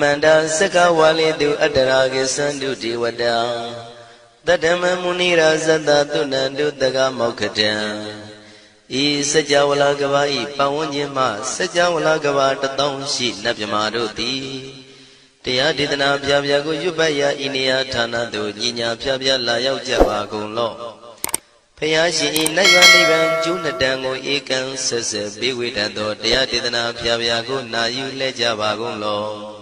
မန္တာစကဝါလိတုအတ္တရာကိသန္တုဒေဝတာတတ္တမမုနိရာဇတသုဏန္တုတကမောက္ခတံဤစကြဝဠာကဘာဤပတ်ဝန်းကျင်မှစကြဝဠာကဘာတသောရှိနတ်မြမာတို့သည်တရားဒေသနာပြပြကိုရွတ်ပတ်ရာဤနေရာဌာနသို့ညီညာပြပြလာရောက်ကြပါကုန်လော့ဖျားရှင်ဤနတ်ရွာနိဗ္ဗာန်ကျိုးနှစ်တန်ကိုဧကံဆက်ဆက်ပေးဝေတတ်သောတရားဒေသနာပြပြကိုနာယူလဲကြပါကုန်လော့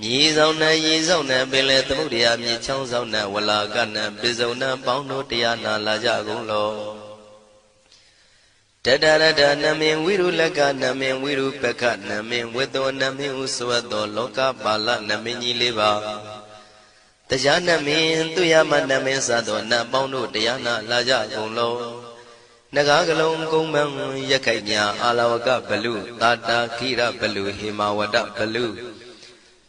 မြေဆောင်နဲ့ရေဆောင်နဲ့ပင်လေသမုဒ္ဒရာမြေချောင်းဆောင်နဲ့ဝလာကနဲ့ပိစုံနဲ့ပေါင်းတို့တရားနာလာကြကုန်လောတတရတနမင်ဝိရုလကနမင်ဝိရုပကနမင်ဝေသောနမင်ဥဆွတ်သောလောကပါဠနမင်ကြီးလေးပါတရားနမင်သူရမနမင်စသောနတ်ပေါင်းတို့တရားနာလာကြကုန်လောနဂါကလုံးကုံမံရက်ခိုက်ညာအာလဝကဘလူတာတာခိရဘလူဟေမဝဒဘလူ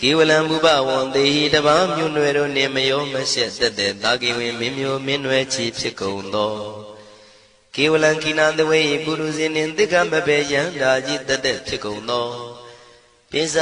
ကေဝလံဘုဘဝံတေဟိတပားမြို့နွယ်တို့နှင့်မယောမရှက်တက်တဲ့တာကိဝင်မင်းမျိုးမင်းနွယ်ချီဖြစ်ကုန်သောကေဝလံခိနာတဝေပုရုဇင်းနှင့်တိက္ကမဘေယံဓာကြီးတက်တဲ့ဖြစ်ကုန်သောပိစ